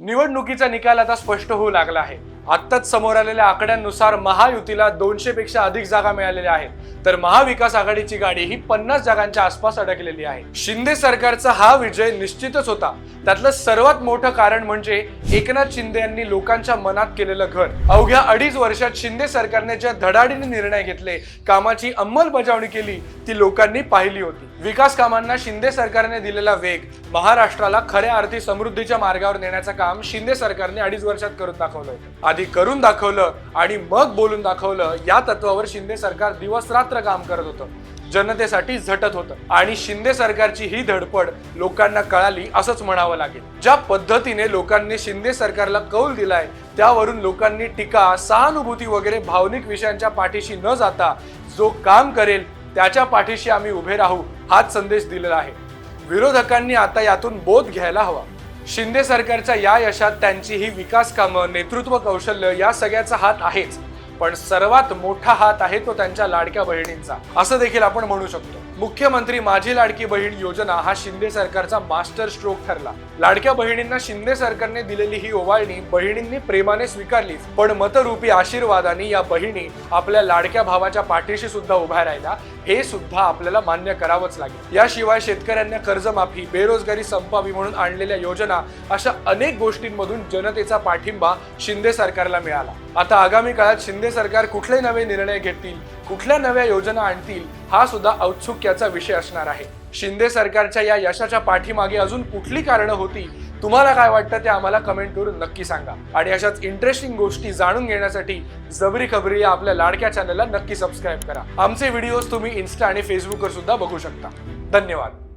निवडणुकीचा निकाल आता स्पष्ट होऊ लागला आहे. आत्ताच समोर आलेल्या आकड्यांनुसार महायुतीला दोनशे पेक्षा अधिक जागा मिळालेल्या आहेत. तर महाविकास आघाडीची गाडी ही पन्नास जागांच्या आसपास अडकलेली आहे. शिंदे सरकारचा हा विजय निश्चितच होता. त्यातलं सर्वात मोठं कारण म्हणजे एकनाथ शिंदे यांनी लोकांच्या मनात केलेलं घर. अवघ्या अडीच वर्षात शिंदे सरकारने ज्या धडाडीने निर्णय घेतले कामाची अंमलबजावणी केली ती लोकांनी पाहिली होती. विकास कामांना शिंदे सरकारने दिलेला वेग महाराष्ट्राला खऱ्या अर्थी समृद्धीच्या मार्गावर नेण्याचं काम शिंदे सरकारने अडीच वर्षात करून दाखवलं होतं. आधी करून दाखवलं आणि मग बोलून दाखवलं या तत्वावर शिंदे सरकार दिवस रात्र काम करत होतं. जनतेसाठी झटत होतं. आणि शिंदे सरकारची ही धडपड लोकांना कळाली असंच म्हणावं लागेल. ज्या पद्धतीने लोकांनी शिंदे सरकारला कौल दिलाय त्यावरून लोकांनी टीका सहानुभूती वगैरे भावनिक विषयांच्या पाठीशी न जाता जो काम करेल त्याच्या पाठीशी आम्ही उभे राहू हाच संदेश दिलेला आहे. विरोधकांनी आता यातून बोध घ्यायला हवा. शिंदे सरकारच्या या यशात त्यांची ही विकास कामं नेतृत्व कौशल्य या सगळ्याचा हात आहेच. पण सर्वात मोठा हात आहे तो त्यांच्या लाडक्या बहिणींचा. असं देखील आपण म्हणू शकतो. मुख्यमंत्री माझी लाडकी बहीण योजना हा शिंदे सरकारचा मास्टर स्ट्रोक ठरला. लाडक्या बहिणींना शिंदे सरकारने दिलेली ही ओवाळणी बहिणींनी प्रेमाने स्वीकारलीच. पण मतरूपी आशीर्वादाने या बहिणी आपल्या लाडक्या भावाच्या पाठीशी सुद्धा उभ्या राहिल्या. हे सुद्धा आपल्याला मान्य करावंच लागेल. याशिवाय शेतकऱ्यांना कर्जमाफी बेरोजगारी संपावी म्हणून आणलेल्या योजना अशा अनेक गोष्टींमधून जनतेचा पाठिंबा शिंदे सरकारला मिळाला. आता आगामी काळात शिंदे सरकार कुठले नवे निर्णय घेतील कुठल्या नव्या योजना आणतील हा सुद्धा औत्सुक्याचा विषय असणार आहे. शिंदे सरकारच्या या यशाच्या पाठीमागे अजून कुठली कारणं होती तुम्हाला काय वाटतं ते आम्हाला कमेंट करून नक्की सांगा. आणि अशाच इंटरेस्टिंग गोष्टी जाणून घेण्यासाठी जबरी खबरी या आपल्या लाडक्या चॅनलला नक्की सबस्क्राईब करा. आमचे व्हिडिओज तुम्ही इन्स्टा आणि फेसबुकवर सुद्धा बघू शकता. धन्यवाद.